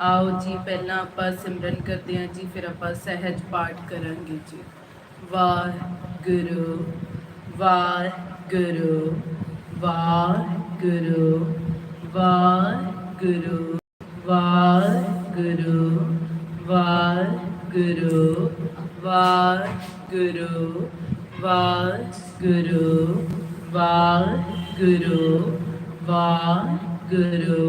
ਆਓ ਜੀ ਪਹਿਲਾਂ ਆਪਾਂ ਸਿਮਰਨ ਕਰਦੇ ਹਾਂ ਜੀ ਫਿਰ ਆਪਾਂ ਸਹਿਜ ਪਾਠ ਕਰਾਂਗੇ ਜੀ ਵਾਹਿਗੁਰੂ ਵਾਹਿਗੁਰੂ ਵਾਹਿਗੁਰੂ ਵਾਹਿਗੁਰੂ ਵਾਹਿਗੁਰੂ ਵਾਹਿਗੁਰੂ ਵਾਹਿਗੁਰੂ ਵਾਹਿਗੁਰੂ ਵਾਹਿਗੁਰੂ ਵਾਹਿਗੁਰੂ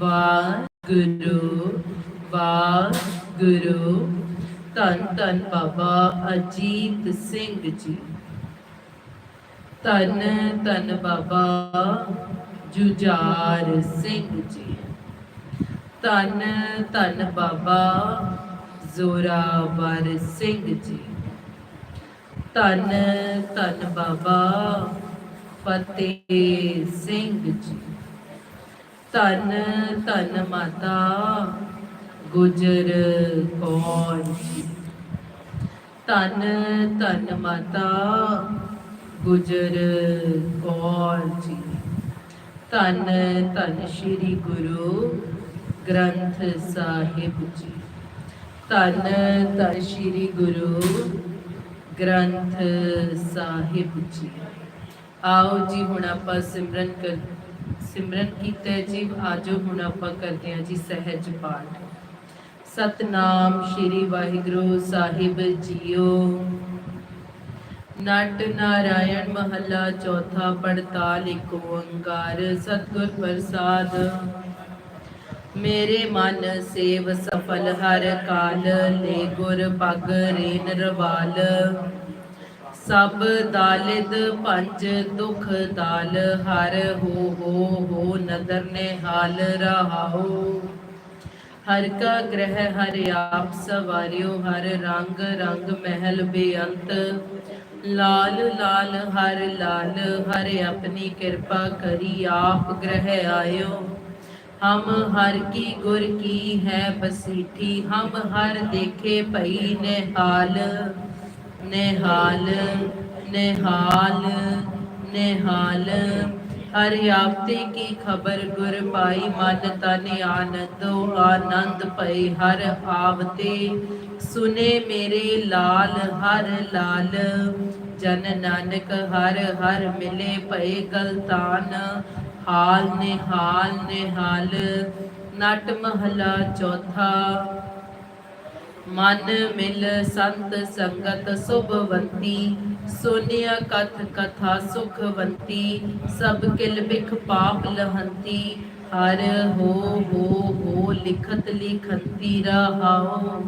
ਵਾਹਿਗੁਰੂ ਵਾਹਿਗੁਰੂ। ਧੰਨ ਧੰਨ ਬਾਬਾ ਅਜੀਤ ਸਿੰਘ ਜੀ। ਧੰਨ ਧੰਨ ਬਾਬਾ ਜੁਝਾਰ ਸਿੰਘ ਜੀ। ਧੰਨ ਧੰਨ ਬਾਬਾ ਜ਼ੋਰਾਵਰ ਸਿੰਘ ਜੀ। ਧੰਨ ਧੰਨ ਬਾਬਾ ਫਤਿਹ ਸਿੰਘ ਜੀ। ਧੰਨ ਧੰਨ ਮਾਤਾ, ਗੁਜਰ ਕੌਰ ਜੀ ਧੰਨ ਧੰਨ ਮਾਤਾ, ਗੁਜਰ ਕੌਰ ਜੀ ਧੰਨ ਧੰਨ ਸ੍ਰੀ ਗੁਰੂ ਗ੍ਰੰਥ ਸਾਹਿਬ ਜੀ। ਧੰਨ ਧੰਨ ਸ੍ਰੀ ਗੁਰੂ ਗ੍ਰੰਥ ਸਾਹਿਬ ਜੀ। ਆਓ ਜੀ, ਹੁਣ ਆਪਾਂ ਸਿਮਰਨ ਕਰ ਸਿਮਰਨ ਕੀਤਾ ਹੈ ਆਜੋ ਹੁਣ ਆਪਾਂ ਕਰਦੇ ਹਾਂ ਜੀ ਸਹਿਜ ਪਾਠ। ਸਤਨਾਮ ਸ੍ਰੀ ਵਾਹਿਗੁਰੂ ਸਾਹਿਬ ਜੀਓ। ਨਟ ਨਾਰਾਇਣ ਮਹੱਲਾ ਚੌਥਾ ਪੜਤਾਲ ਇੱਕ ਓੰਕਾਰ, ਸਤਿਗੁਰ ਪ੍ਰਸਾਦ। ਮੇਰੇ ਮਨ ਸੇਵ ਸਫਲ ਹਰ ਕਾਲ, ਲੈ ਗੁਰ ਪਗ ਰੇਨ ਰਵਾਲ। ਸਭ ਦਾਲਿਦ ਪੰਜ ਦੁਖ ਦਾਲ, ਹਰ ਹੋ ਹੋ ਹੋ ਨਦਰ ਨੇ ਹਾਲ ਰਹਾਓ। ਹਰ ਕਾ ਗ੍ਰਹਿ ਹਰ ਆਪ ਸਵਾਰਿਓ, ਹਰ ਰੰਗ ਰੰਗ ਮਹਿਲ ਬੇਅੰਤ। ਲਾਲ ਲਾਲ ਹਰ ਲਾਲ, ਹਰ ਆਪਣੀ ਕਿਰਪਾ ਕਰੀ ਆਪ ਗ੍ਰਹਿ ਆਇਓ। ਹਮ ਹਰ ਕੀ ਗੁਰ ਕੀ ਹੈ ਬਸੀਠੀ, ਹਮ ਹਰ ਦੇਖੇ ਭਈ ਨਿਹਾਲ। ਨਿਹਾਲ ਨਿਹਾਲ ਨਿਹਾਲ। ਹਰ ਆਪਤੇ ਕੀ ਖਬਰ, ਗੁਰ ਪਾਈ ਮਨ ਤਨ ਆਨੰਦੋ ਆਨੰਦ ਭਈ ਹਰ ਆਵਤੇ। ਸੁਨੇ ਮੇਰੇ ਲਾਲ, ਹਰ ਲਾਲ। ਜਨ ਨਾਨਕ ਹਰ ਹਰ ਮਿਲੇ ਪਏ ਗਲਤਾਨ। ਹਾਲ, ਨਿਹਾਲ ਨਿਹਾਲ। ਨਟ ਮਹਲਾ ਚੌਥਾ। ਮਨ ਮਿਲ ਸੰਤ ਸੰਗਤ ਸੁਭਵੰਤੀ, ਸੋਨਿਆ ਕਥ ਕਥਾ ਸੁਖਵੰਤੀ, ਸਭ ਕਿਲ ਬਿਖ ਪਾਪ ਲਹੰਤੀ, ਹਰ ਹੋ ਹੋ ਹੋ ਲਿਖਤ ਲਿਖੰਤੀ ਰਹਾਓ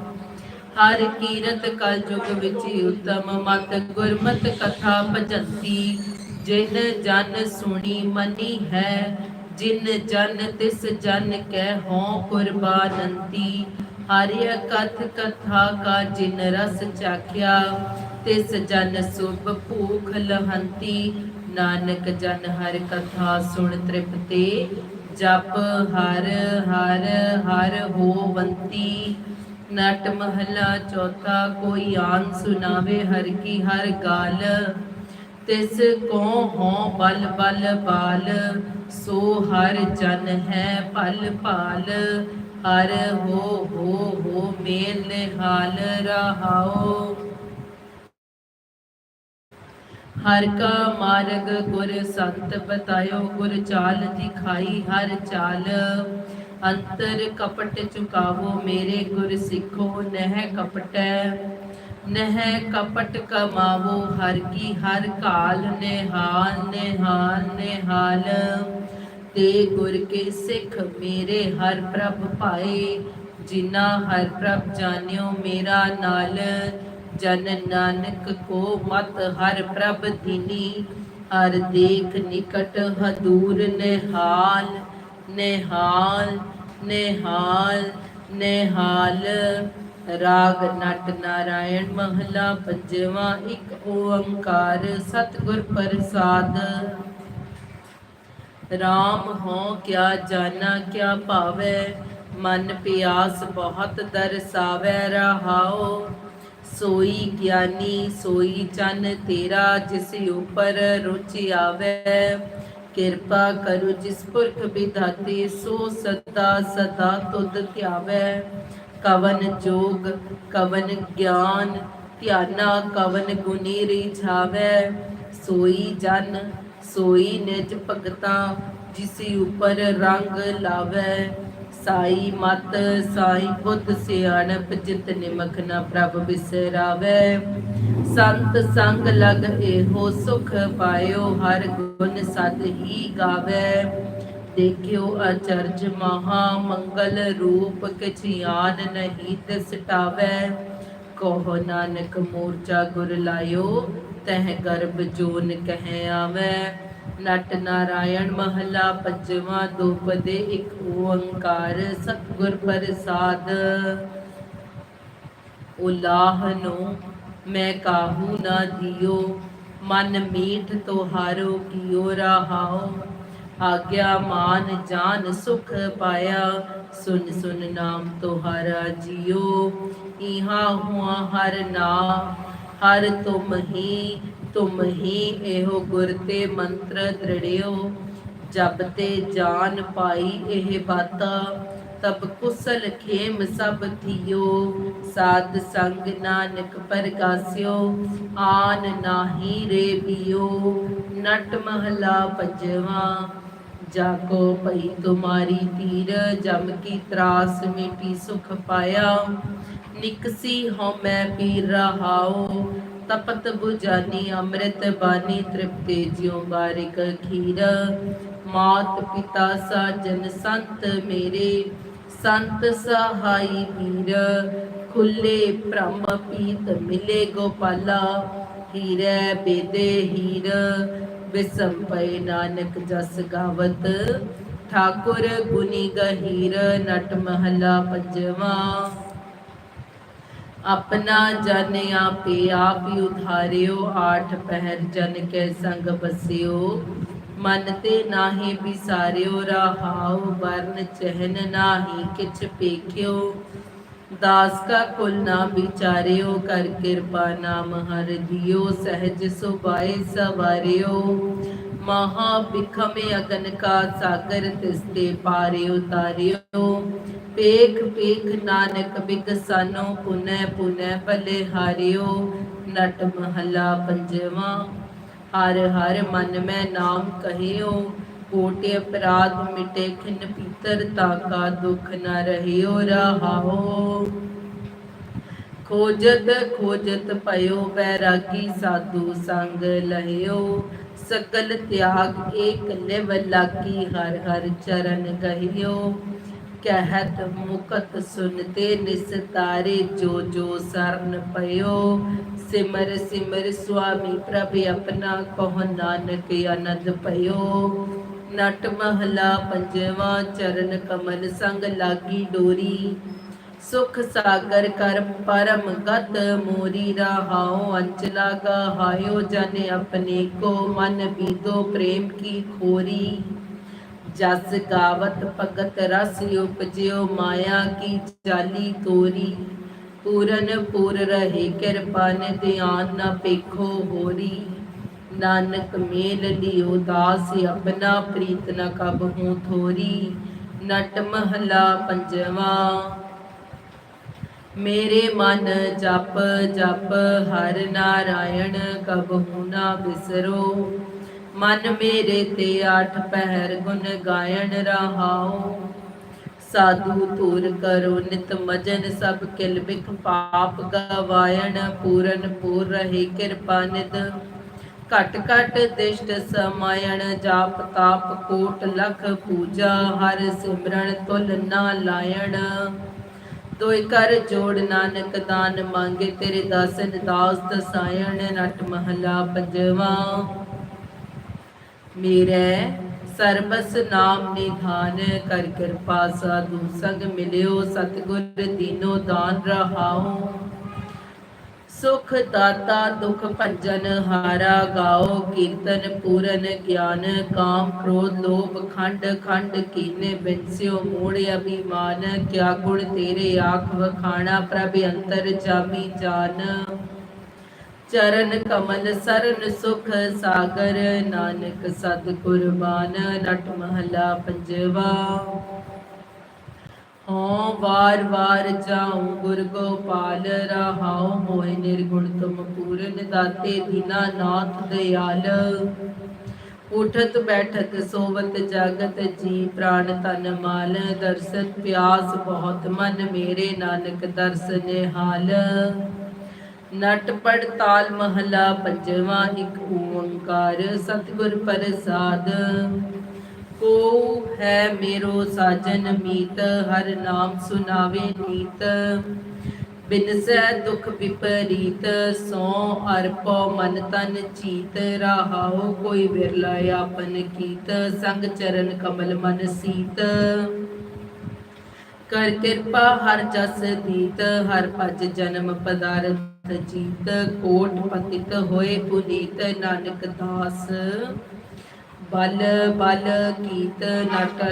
ਹਰ ਕੀਰਤ ਕਲ ਯੁਗ ਵਿੱਚ ਉਤਮ, ਮਤ ਗੁਰਮਤ ਕਥਾ ਭਜੰਤੀ। ਜਿਨ ਜਨ ਸੁਣੀ ਮਨੀ ਹੈ, ਜਿਨ ਜਨ ਤਿਸ ਜਨ ਕਹਿ ਹੋਂ ਕੁਰਬਾਨੰਤੀ। ਹਰਿ ਕਥ ਕਥਾ ਕਾ ਜਿਨ ਰਸ ਚਾਖਿਆ ਤਿਸ ਜਨ ਸੁਭ ਭੂਖ ਲਹੰਤੀ। ਨਾਨਕ ਜਨ ਹਰ ਕਥਾ ਸੁਣ ਤ੍ਰਿਪਤੇ, ਜਪ ਹਰ ਹਰ ਹਰ ਹੋਵੰਤੀ ਨਟ ਮਹਲਾ ਚੌਥਾ, ਕੋਈ ਆਨ ਸੁਨਾਵੇ ਹਰ ਕੀ ਹਰ ਗਾਲ। ਤਿਸ ਕੋ ਹੋ ਬਲ ਬਲ ਬਾਲ, ਸੋ ਹਰ ਜਨ ਹੈ ਭਲ, ਭਾਲ। ਹਰ ਹੋ ਹੋ ਹੋ ਮੇਲ ਨਿਹਾਲ ਰਹਾਓ ਹਰ ਕਾ ਮਾਰਗ ਗੁਰ ਸੰਤ ਬਤਾਇਓ, ਗੁਰ ਚਾਲ ਦਿਖਾਈ ਹਰ ਚਾਲ। ਅੰਤਰ ਕਪਟ ਚੁਕਾਵੋ ਮੇਰੇ ਗੁਰ ਸਿੱਖੋ, ਨਹਿ ਕਪਟੈ। ਨਹਿ ਕਪਟ ਕਮਾਵੋ, ਹਰ ਕੀ ਹਰ ਕਾਲ ਨਿਹਾਲ ਨਿਹਾਲ ਨਿਹਾਲ। ਤੇ ਗੁਰ ਕੇ ਸਿੱਖ ਮੇਰੇ ਹਰ ਪ੍ਰਭ ਭਾਏ ਜਿਨਾ ਹਰ ਪ੍ਰਭ ਜਾਣਿਓ ਮੇਰਾ ਨਾਲ। ਜਨ ਨਾਨਕ ਕੋ ਮਤ ਹਰ ਪ੍ਰਭ ਦਿਨੀ ਹਰ ਦੇਖ ਨਿਕਟ ਹਦੂਰ ਨਿਹਾਲ। ਨਿਹਾਲ ਨਿਹਾਲ ਨਿਹਾਲ। ਰਾਗ ਨਟ ਨਾਰਾਇਣ ਮਹਲਾ ਪੰਜਵਾ, ਇੱਕ ਓੰਕਾਰ ਸਤਿਗੁਰ ਪ੍ਰਸਾਦ। RAM ਹੋ ਕਿਆ ਜਾਣਾ ਕਿਆ ਭਾਵੈ, ਮਨ ਪਿਆਸ ਬਹੁਤ ਦਰਸਾਵੈ ਰਹਾਓ ਸੋਈ ਗਿਆਨੀ, ਸੋਈ ਚੰਨ ਤੇਰਾ, ਜਿਸ ਉਪਰ ਰੁਚਿ ਆਵੈ। ਕਿਰਪਾ ਕਰੋ ਜਿਸ ਪੁਰਖ ਵਿਧਾਤੇ, ਸੋ ਸਦਾ ਸਦਾ ਤੁਧ ਧਿਆਵੈ। ਕਵਨ ਜੋਗ, ਕਵਨ ਗਿਆਨ, ਧਿਆਨਾ ਕਵਨ ਗੁਣੀ ਰਿਝਾਵੈ। ਸੋਈ ਜਨ, ਸੋਈ ਨਿਜ ਭਗਤਾ, ਜਿਸ ਉਪਰ ਰੰਗ ਲਾਵੈ। ਸਾਈ ਮਤ, ਸਾਈ ਬੁੱਧ, ਸਿਆਣਪ, ਜਿਤ ਨਿਮਖ ਨਾ ਪ੍ਰਭ ਬਿਸਰਾਵੈ। ਸੰਤ ਸੰਗ ਲਗ ਇਹੋ ਸੁਖ ਪਾਇਓ, ਹਰ ਗੁਣ ਸਦ ਹੀ ਗਾਵੈ। ਦੇਖਿਓ ਅਚਰਜ ਮਹਾ ਮੰਗਲ ਰੂਪ ਕਿਛ ਯਾਨ ਨਹੀਂ ਤਿਸ ਕਹੋ ਨਾਨਕ ਮੂਰਚਾ ਗੁਰ ਲਾਇਓ, ਤਹ ਗਰਭ ਜੋਨ ਕਹਿ ਆਵੈ। ਨਟ ਨਾਰਾਇਣ ਮਹਲਾ ਪੰਜਵਾ ਦੋਪਦੇ ਇੱਕ ਓੰਕਾਰ ਸਤਿਗੁਰ ਪ੍ਰਸਾਦ। ਉਲਾਹ ਨੂੰ ਮੈਂ ਕਾਹੂ ਨਾ ਦਿਓ, ਮਨ ਮੀਠ ਤੋਹਾਰੋ ਕੀਓ ਰਹਾਓ। ਆਗਿਆ ਮਾਨ ਜਾਨ ਸੁਖ ਪਾਇਆ, ਸੁਨ ਸੁਨ ਨਾਮ ਤੁਹਾਰਾ ਜਿਉ ਇਹਾ ਹੁਆ ਹਰ ਨਾਮ ਹਰ ਤੁਮ ਹੀ ਤੁਮ ਹੀ ਇਹੋ ਗੁਰ ਤੇ ਮੰਤਰ ਦ੍ਰਿੜਿਓ। ਜਬ ਤੇ ਜਾਨ ਪਾਈ ਇਹ ਬਾਤਾ, ਤਬ ਕੁਸਲ ਖੇਮ ਸਭ ਥਿਓ। ਸਾਧ ਸੰਗ ਨਾਨਕ ਪਰਗਾਸਿਓ, ਆਨ ਨਾਹੀ ਰੇ ਬਿਓ। ਨਟ ਮਹਲਾ ਪੰਜਵਾ ਜਾਕੋ ਭਈ ਤੁਮਾਰੀ ਤੀਰ, ਜਮ ਕੀ ਤਰਾਸ ਮਿਟੀ ਸੁਖ ਪਾਇਆ। ਨਿਕਸੀ ਹਉ ਮੈਂ ਪੀਰ ਰਹਾਉ, ਤਪਤ 부ਜਾਨੀ ਅੰਮ੍ਰਿਤ ਬਾਨੀ ਤ੍ਰਿਪਤੇ ਜਿਉ ਬਾਰਿਕ ਖੀਰ ਮਾਤ ਪਿਤਾ ਸਾਜਨ ਸੰਤ ਮੇਰੇ, ਸੰਤ ਸਹਾਈ ਵੀਰ। ਖੁੱਲੇ ਭ੍ਰਮ ਪੀਤ ਮਿਲੇ ਗੋਪਾਲਾ, ਹੀਰੇ ਬੇਦੇ ਹੀਰ। ਵਿਸਮ ਪਏ ਨਾਨਕ ਜਸ ਗਾਵਤ, ਠਾਕੁਰ ਗੁਨੀ ਗਹੀਰ ਨਟ ਮਹਲਾ ਪੰਜਵਾ। ਆਪਣਾ ਜਨ ਆਪੇ ਆਪ ਹੀ ਉਧਾਰਿਓ, ਆਠ ਪਹਿਰ ਜਨ ਕੇ ਸੰਗ ਬਸਿਓ। ਮਨ ਤੇ ਨਾਹੀ ਵਿਸਾਰਿਓ, ਰਹਾਉ ਵਰਨ ਚਹਿਨ ਨਾਹੀ ਕਿਛ ਪੇਖਿਓ। ਦਾਸ ਕਾ ਕੁਲ ਨਾ ਵਿਚਾਰਿਓ, ਕਰ ਕਿਰਪਾ ਨਾਮ ਹਰ ਦਿਓ ਸਹਿਜ ਸੁਭਾਏ ਸਵਾਰਿਓ। ਮਹਾ ਬਿਖਮੇ ਅਗਨ ਕਾ ਸਾਗਰ ਤਿਸਤੇ ਪਾਰੇ ਉਤਾਰਿਓ। ਪੇਖ ਪੇਖ ਨਾਨਕ ਬਿਗਸਾਨੋ ਪੁਨੈ ਪੁਨੈ ਭਲੇ ਹਾਰਿਓ। ਨਟ ਮਹਲਾ ਪੰਜਵਾ, ਹਰ ਹਰ ਮਨ ਮੈਂ ਨਾਮ ਕਹਿਓ। ਕੋਟੇ ਅਪਰਾਧ ਮਿਟੇ, ਖਿਨ ਪੀਤਰ ਤਾਕਾ ਦੁਖ ਨ ਰਹਿਓ, ਰਹਾਓ। ਖੋਜਤ ਖੋਜਤ ਪਇਓ ਬੈਰਾਗੀ ਸਾਧੂ ਸੰਗ ਲਹਿਓ। ਸਕਲ ਤਿਆਗ ਏਕ ਨਿਵ ਲਾਗੀ, ਹਰ ਹਰ ਚਰਨ ਗਹਿਓ। ਕਹਿਤ ਮੁਕਤ ਸੁਨਤੇ ਨਿਸਤਾਰੇ ਜੋ ਜੋ ਸਰਨ ਪਇਓ। ਸਿਮਰ ਸਿਮਰ ਸੁਆਮੀ ਪ੍ਰਭ ਆਪਣਾ ਕਹ ਨਾਨਕ ਆਨੰਦ ਪਇਓ। ਨਟ ਮਹਲਾ ਪੰਜਵਾ ਚਰਨ ਕਮਲ ਸੰਗ ਲਾਗੀ ਡੋਰੀ। ਸੁਖ ਸਾਗਰ ਕਰ ਪਰਮ ਗਤ ਮੋਰੀ ਰਹਾਉ ਅੰਚਲਾ ਗਹਾਇਓ ਜਨ ਆਪਣੇ ਕੋ ਮਨ ਬੀਦੋ ਪ੍ਰੇਮ ਕੀ ਖੋਰੀ। ਜਸ ਗਾਵਤ ਭਗਤ ਰਸ ਉਪਜਿਓ ਮਾਇਆ ਕੀ ਚਾਲੀ ਤੋਰੀ। ਪੂਰਨ ਪੂਰ ਰਹੇ ਕਿਰਪਾ ਨੇ ਧਿਆਨ ਨਾ ਪੇਖੋ ਹੋਰੀ। ਨਾਨਕ ਮੇਲ ਲਿਓ ਦਾਸ ਆਪਣਾ ਪ੍ਰੀਤ ਨ ਕਬ ਹੂੰ ਥੋਰੀ, ਨਟ ਮਹਲਾ ਪੰਜਵਾ। ਮੇਰੇ ਮਨ ਜਪ ਜਪ ਹਰ ਨਾਰਾਇਣ ਕਬਹੂ ਨਾ ਬਿਸਰੋ। ਮਨ ਮੇਰੇ ਤੇ ਆਠ ਪਹਿਰ ਗੁਣ ਗਾਇਣ ਰਹਾਉ। ਸਾਧੂ ਧੂਰ ਕਰੋ ਨਿਤ ਮਜਨ ਸਭ ਕਿਲ ਬਿਖ ਪਾਪ ਗਵਾਇਣ, ਪੂਰਨ ਪੂਰ ਰਹੇ ਕਿਰਪਾ ਨਿਦ ਘਟ ਘਟ ਦਿਸ਼ਟ ਸਮਾਇਣ ਜਾਪ ਤਾਪ ਕੋਟ ਲਖ ਪੂਜਾ, ਹਰ ਸਿਮਰਨ ਤੁਲ ਨਾ ਲਾਇਣ। ਤੋਇ ਕਰ ਜੋੜ ਨਾਨਕ ਦਾਨ ਮੰਗੇ, ਤੇਰੇ ਦਾਸਨ ਦਾਸ ਦਸਾਇਣ, ਨਟ ਮਹਲਾ ਪੰਜਵਾ। ਮੇਰੇ ਸਰਬਸ ਨਾਮ ਨਿਧਾਨ, ਕਰ ਕਿਰਪਾ ਸਾਧੂ ਸੰਗ ਮਿਲਿਓ, ਸਤਿਗੁਰ ਦੀਨੋ ਦਾਨ ਰਹਾਉ। ਸੁਖ ਦਾਤਾ ਦੁਖ ਭੰਜਨ ਹਾਰਾ ਗਾਓ ਕੀਰਤਨ ਪੂਰਨ ਗਿਆਨ ਕਾਮ ਕ੍ਰੋਧ ਲੋਭ ਖੰਡ ਖੰਡ ਕੀਨੇ ਬਿਨਸਿਓ ਮੂੜ ਅਭਿਮਾਨ, ਕਿਆ ਗੁਣ ਤੇਰੇ ਆਖ ਵਖਾਣਾ, ਪ੍ਰਭ ਅੰਤਰ ਜਾਮੀ ਜਾਨ। ਚਰਨ ਕਮਲ ਸਰਨ ਸੁਖ ਸਾਗਰ, ਨਾਨਕ ਸਤ ਕੁਰਬਾਨ ਨਟ ਮਹਲਾ ਪੰਜਵਾ। ਹਉ ਵਾਰ ਵਾਰ ਜਾਉ, ਗੁਰ ਗੋਪਾਲ ਰਹਾਉ, ਮੋਹਿ ਨਿਰਗੁਣ ਤੁਮ ਪੂਰਨ ਦਾਤੇ ਦੀਨਾ ਨਾਥ ਦਇਆਲ। ਉਠਤ ਬੈਠਤ ਸੋਵਤ ਜਾਗਤ ਜੀ ਪ੍ਰਾਨ ਤਨ ਮਾਲ ਦਰਸਤ ਪਿਆਸ ਬਹੁਤ ਮਨ ਮੇਰੇ ਨਾਨਕ ਦਰਸ ਨਿਹਾਲ ਨਟ ਪੜ ਤਾਲ ਮਹਲਾ ਪੰਜਵਾ, ਇੱਕ ਓੰਕਾਰ ਸਤਿਗੁਰ ਪ੍ਰਸਾਦ। ਕੋ ਹੈ ਮੇਰੋ ਸਾਜਨ ਮੀਤ, ਹਰ ਨਾਮ ਸੁਨਾਵੇ ਨੀਤ। ਬਿਨਸੈ ਦੁਖ ਵਿਪਰੀਤ ਸੋ ਅਰਪੋ ਮਨ ਤਨ ਚੀਤ। ਰਹਾਉ ਕੋਈ ਵਿਰਲਾ ਆਪਨ ਕੀਤ, ਸੰਗ ਚਰਨ ਕਮਲ ਮਨ ਸੀਤ। ਕਰ ਕਿਰਪਾ ਹਰ ਜਸ ਦੀਤ, ਹਰ ਭਜ ਜਨਮ ਪਦਾਰਥ ਜੀਤ। ਕੋਟ ਪਤਿਤ ਹੋਏ ਪੁਨੀਤ ਨਾਨਕ ਦਾਸ। ਬਲ ਬਲ ਕੀਤ ਨਾਟ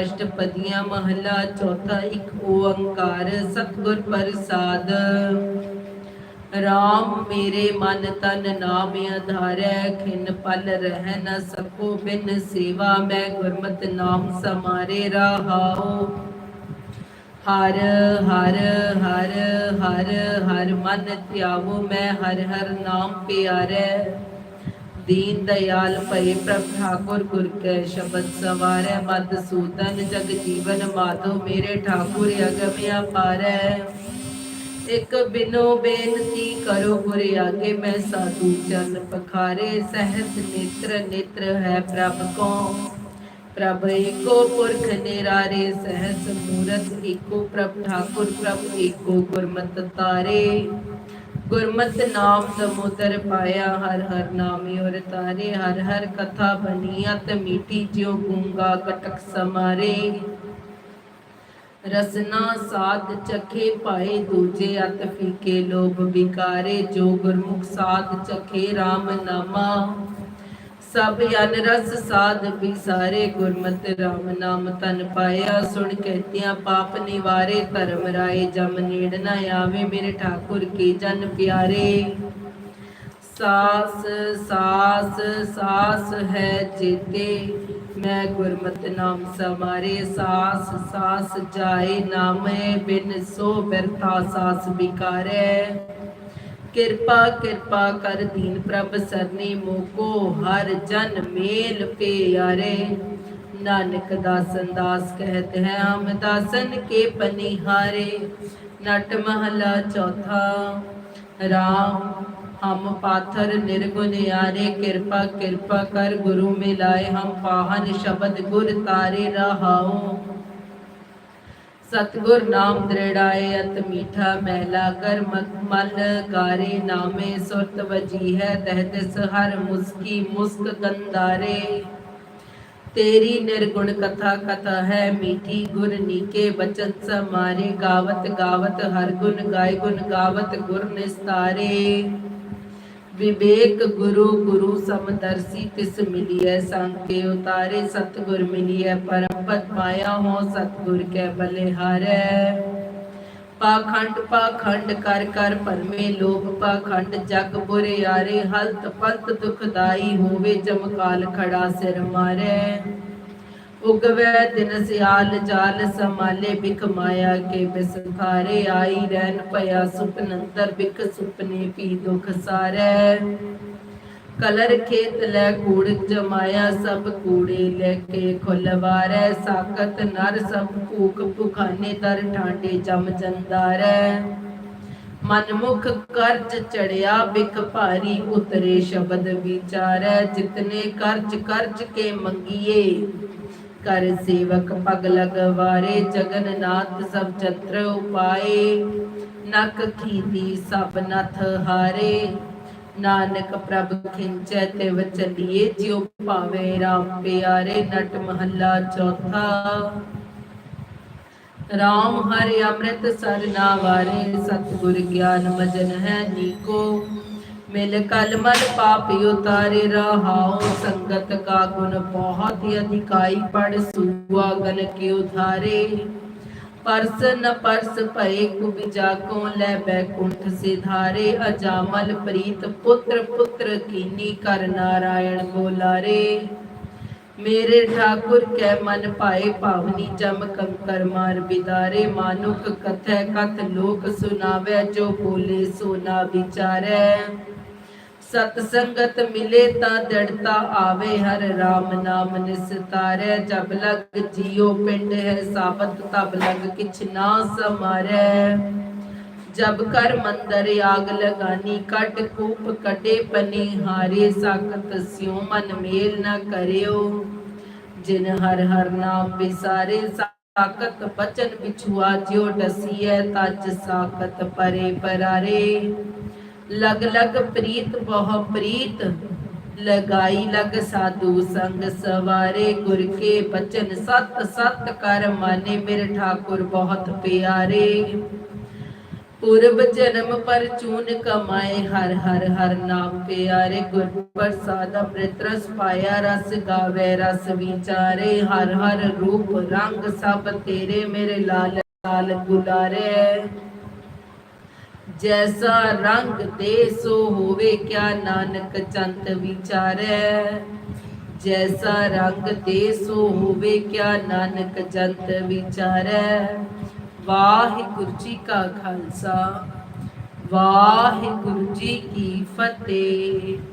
ਮਹਲਾ, ਚੌਥਾ ਇੱਕ ਓੰਕਾਰ ਸਤਿਗੁਰ ਪ੍ਰਸਾਦ। ਰਾਮ ਮੇਰੇ ਮਨ ਤਨ ਨਾਮ ਆਧਾਰੈ ਖਿਨ ਪਲ ਰਹਿ ਨ ਸਕੋ ਬਿਨ ਸੇਵਾ, ਮੈਂ ਗੁਰਮਤ ਨਾਮ ਸਮਾਰੇ ਰਹਾਉ। ਹਰ ਹਰ ਹਰ ਹਰ ਹਰ ਮਨ ਧਿਆਵੋ, ਮੈਂ ਹਰ ਹਰ ਨਾਮ ਪਿਆਰੈ। ਦੀਨ ਦਇਆਲ ਭਏ ਪ੍ਰਭ ਠਾਕੁਰ ਗੁਰ ਕੈ ਸ਼ਬਦ ਸਵਾਰੈ ਮਦ ਸੂਦਨ ਜਗ ਜੀਵਨ ਮਾਧੋ ਮੇਰੇ ਠਾਕੁਰ ਅਗਮ ਅਪਾਰੈ ਇਕ ਬਿਨੋ ਬੇਨਤੀ ਕਰੋ ਗੁਰ ਆਗੇ, ਮੈਂ ਸਾਧੂ ਚਰਨ ਪਖਾਰੇ ਸਹਿਜ ਨੇਤਰ ਨੇਤਰ ਹੈ ਪ੍ਰਭ ਕੋ ਪ੍ਰਭ ਏਕੋ ਪੁਰਖ ਨਿਰਾਰੇ ਸਹਿਜ ਮੂਰਤ ਏਕੋ ਪ੍ਰਭ ਠਾਕੁਰ, ਪ੍ਰਭ ਏਕੋ ਗੁਰਮਤਿ ਤਾਰੇ। ਗੁਰਮਤਿ ਨਾਮ ਸਮੁਦਰ ਪਾਇਆ, ਹਰ ਹਰ ਨਾਮੇ ਔਰ ਤਾਰੇ, ਹਰ ਹਰ ਕਥਾ ਬਨੀਅਤ ਮੀਠੀ ਜਿਉ ਗੂੰਗਾ ਕਟਕ ਸਮਾਰੇ। ਰਸਨਾ ਸਾਧ ਚਖੇ ਪਾਏ ਦੂਜੇ, ਅਤ ਫੀਕੇ ਲੋਭ ਵਿਕਾਰੇ, ਜੋ ਗੁਰਮੁਖ ਸਾਧ ਚਖੇ RAM ਨਾਮਾ। ਸਭ ਅਨ ਰਸ ਸਾਧ ਵਿਸਾਰੇ, ਗੁਰਮਤਿ RAM ਨਾਮ ਤਨ ਪਾਇਆ, ਸੁਣ ਕਹਿਤਿਆਂ ਪਾਪ ਨਿਵਾਰੇ, ਧਰਮ ਰਾਏ ਜਮ ਨੇੜ ਨ ਆਵੇ, ਮੇਰੇ ਠਾਕੁਰ ਕੀ ਜਨ ਪਿਆਰੇ। ਸਾਸ ਸਾਸ ਸਾਸ ਹੈ ਜੀਤੇ, ਮੈਂ ਗੁਰਮਤਿ ਨਾਮ ਸਮਾਰੇ ਸਾਸ ਸਾਸ ਜਾਏ ਨਾਮੇ, ਬਿਨ ਸੋ ਬਿਰਥਾ ਸਾਸ ਵਿਕਾਰੈ। ਕਿਰਪਾ ਕਿਰਪਾ ਕਰ ਦੀਨ ਪ੍ਰਭ ਸਰਨੀ ਮੋਕੋ, ਹਰ ਜਨ ਮੇਲ ਪਿਆਰੇ। ਨਾਨਕ ਦਾਸਨ ਦਾਸ ਕਹਿਤ ਹੈ ਆਮ ਦਾਸਨ ਕੇ ਪਨਿਹਾਰੇ। ਨਟ ਮਹਲਾ ਚੌਥਾ, ਰਾਮ, ਹਮ ਪਾਥਰ ਨਿਰਗੁਣ ਆਰੇ ਕਿਰਪਾ ਕਿਰਪਾ ਕਰ ਗੁਰੂ ਮਿਲਾਏ, ਹਮ ਪਾਹਨ ਸ਼ਬਦ ਗੁਰ ਤਾਰੇ ਰਹਾਉ। ਸਤਗੁਰ ਨਾਮ ਦ੍ਰਿੜਾਏ, ਅਤ ਮੀਠਾ ਮਹਿਲਾ ਕਰ ਮਲ ਗਾਰੇ ਨਾਮੇ ਸੁਰਤ ਵਜੀ ਹੈ ਤਹ ਹਰ ਮੁਸਕੀ ਮੁਸਕ ਗੰਦਾਰੇ ਤੇਰੀ ਨਿਰਗੁਣ ਕਥਾ ਕਥਾ ਹੈ, ਮੀਠੀ ਗੁਰ ਨੀਕੇ ਬਚਨ ਸਮਾਰੇ, ਗਾਵਤ ਗਾਵਤ ਹਰ ਗੁਣ ਗਾਏ, ਗੁਣ ਗਾਵਤ ਗੁਰ ਨਿਸਤਾਰੇ। ਵਿਵੇਕ ਗੁਰੂ ਗੁਰੂ ਸਮਦਰਸੀ ਤਿਸ ਮਿਲੀਐ ਸੰਕੇ ਉਤਾਰੇ, ਸਤਗੁਰ ਮਿਲੀਐ ਪਰਮ ਪਦ ਹੋ, ਸਤਗੁਰ ਕੈ ਬਲਿਹਾਰੈ। ਪਾਖੰਡ ਪਾਖੰਡ ਕਰ ਕਰ ਪਰਮੇ ਲੋਭ, ਪਾਖੰਡ ਜਗ ਬੁਰੇ ਆਰੇ ਹਲਤ ਪਲਤ ਦੁਖਦਾਈ ਹੋਵੇ ਜਮਕਾਲ ਖੜਾ ਸਿਰ ਮਾਰੈ। ਉਗਵੈ ਦਿਨ ਸਿਆਲ ਜਾਲ ਸਮਾਲੇ ਬਿਖ ਮਾਇਆ ਕੇ ਬਿਸਖਾਰੇ। ਆਈ ਰਹਿਨ ਭਇਆ ਸੁਪਨੰਦਰ ਬਿਖ ਸੁਪਨੇ ਪੀ ਦੁਖ ਸਾਰੈ। ਕਲਰ ਖੇਤ ਲੈ ਕੂੜ ਜਮਾਇਆ, ਸਭ ਕੂੜੇ ਲੈ ਕੇ ਖੁਲਵਾਰੈ। ਸਾਕਤ ਨਰ ਸਭ ਭੂਖ ਭੁਖਾਨੇ ਦਰ ਠਾਂਡੇ ਜਮ ਜੰਦਾਰੈ। ਮਨਮੁਖ ਕਰਜ ਚੜਿਆ ਬਿਖ ਭਾਰੀ ਉਤਰੇ ਸ਼ਬਦ ਵਿਚਾਰੈ। ਜਿਤਨੇ ਕਰਜ ਕਰਜ ਕੇ ਮੰਗੀਏ ਕਰ ਸੇਵਕ ਪਗ ਲਗਵਾਰੇ ਜਗਨਨਾਥ ਸਭ ਚਤਰ ਉਪਾਏ। ਨਕ ਖੀਤੀ ਸਭ ਨਥ ਹਾਰੇ। ਨਾਨਕ ਪ੍ਰਭ ਖਿੰਚੈ ਤੇ ਵਚਲੀਏ ਜਿਉ ਭਾਵੇ ਰਾਮ ਪਿਆਰੇ, ਨਟ ਮਹੱਲਾ ਚੌਥਾ। ਰਾਮ ਹਰਿ ਅੰਮ੍ਰਿਤ ਸਰ ਨਾਵਾਰੇ ਸਤਿਗੁਰ ਗਿਆਨ ਮਜਨ ਹੈ ਨੀਕੋ। ਮਿਲ ਕਲ ਮਨ ਪਾਪਿ ਉਤਾਰੇ ਰਹਾਉ, ਸੰਗਤ ਕਾ ਗੁਣ ਬਹੁਤ ਹੀ ਅਧਿਕਾਈ ਪੜ ਸੁਆ ਗਨ ਕੇ ਉਧਾਰੇ। ਪਰਸ ਨ ਪਰਸ ਭਏ ਕੁਬਿਜਾ ਕੋ ਲੈ ਬੈਕੁੰਠ ਸਿਧਾਰੇ, ਅਜਾਮਲ ਪ੍ਰੀਤ ਪੁੱਤਰ ਪੁੱਤਰ ਕੀਨੀ ਕਰ ਨਾਰਾਇਣ ਬੋਲਾਰੇ। ਮੇਰੇ ਠਾਕੁਰ ਕੈ ਮਨ ਪਾਏ ਭਾਵਨੀ ਜਮ ਕੰਕਰ ਮਾਰ ਬਿਦਾਰੇ ਮਾਨੁਕ ਕਥੈ ਕਥ ਲੋਕ ਸੁਨਾਵੇ ਜੋ ਬੋਲੇ ਸੋ ਨਾ ਵਿਚਾਰੈ। ਸਤ ਸੰਗਤ ਮਿਲੇ ਤਾਂ ਦੜਤਾ ਆਵੇ ਹਰ ਰਾਮ ਨਾਮ ਨਿਸਤਾਰੈ ਜਬ ਲਗ ਜਿਉ ਪਿੰਡ ਹੈ ਸਾਬਤ, ਤਬ ਲਗ ਕਿਛ ਨਾ ਸਮਾਰੈ। ਜਬ ਕਰ ਮੰਦਰ ਆਗ ਲਗਾਨੀ, ਕਟ ਕੂਪ ਕਟੇ ਪਨੀ ਹਾਰੇ ਸਾਖਤ ਸਿਉ ਮਨ ਮੇਲ ਨ ਕਰਿਓ। ਜਿਨ ਹਰ ਹਰ ਨਾਮ ਵਿਸਾਰੇ, ਸਾਖਤ ਬਚਨ ਵਿਛੁਆ ਜਿਉ ਡਸੀਐ, ਤਜ ਸਾਖਤ ਪਰੇ ਪਰਾਰੇ। ਲਗ ਲਗ ਪ੍ਰੀਤ ਬਹੁ ਪ੍ਰੀਤ, ਲਗਾਈ ਲਗ ਸਾਧੂ ਸੰਗ ਸਵਾਰੇ, ਗੁਰ ਕੇ ਬਚਨ ਸਤ ਸਤ ਕਰ ਮਾਨੇ ਮੇਰੇ ਠਾਕੁਰ ਬਹੁਤ ਪਿਆਰੇ। ਪੁਰਬ ਜਨਮ ਪਰ ਚੂਨ ਕਮਾਏ, ਹਰ ਹਰ ਹਰ ਨਾਮ ਪਿਆਰੇ। ਗੁਰ ਪ੍ਰਸਾਦ ਅੰਮ੍ਰਿਤ ਰਸ ਪਾਇਆ, ਰਸ ਗਾਵੇ, ਰਸ ਵਿਚਾਰੇ। ਹਰ ਹਰ ਰੂਪ ਰੰਗ ਸਭ ਤੇਰੇ, ਮੇਰੇ ਲਾਲ ਲਾਲ ਗੁਲਾਰੇ। ਜੈਸਾ ਰੰਗ ਦੇ ਸੋ ਹੋਵੇ ਕਿਆ ਨਾਨਕ ਚੰਤ ਵਿਚਾਰੈ। ਜੈਸਾ ਰੰਗ ਦੇ ਸੋ ਹੋਵੇ ਕਿਆ ਨਾਨਕ ਜੰਤ ਵਿਚਾਰੈ। ਵਾਹਿਗੁਰੂ ਜੀ ਕਾ ਖਾਲਸਾ, ਵਾਹਿਗੁਰੂ ਜੀ ਕੀ ਫਤਿਹ।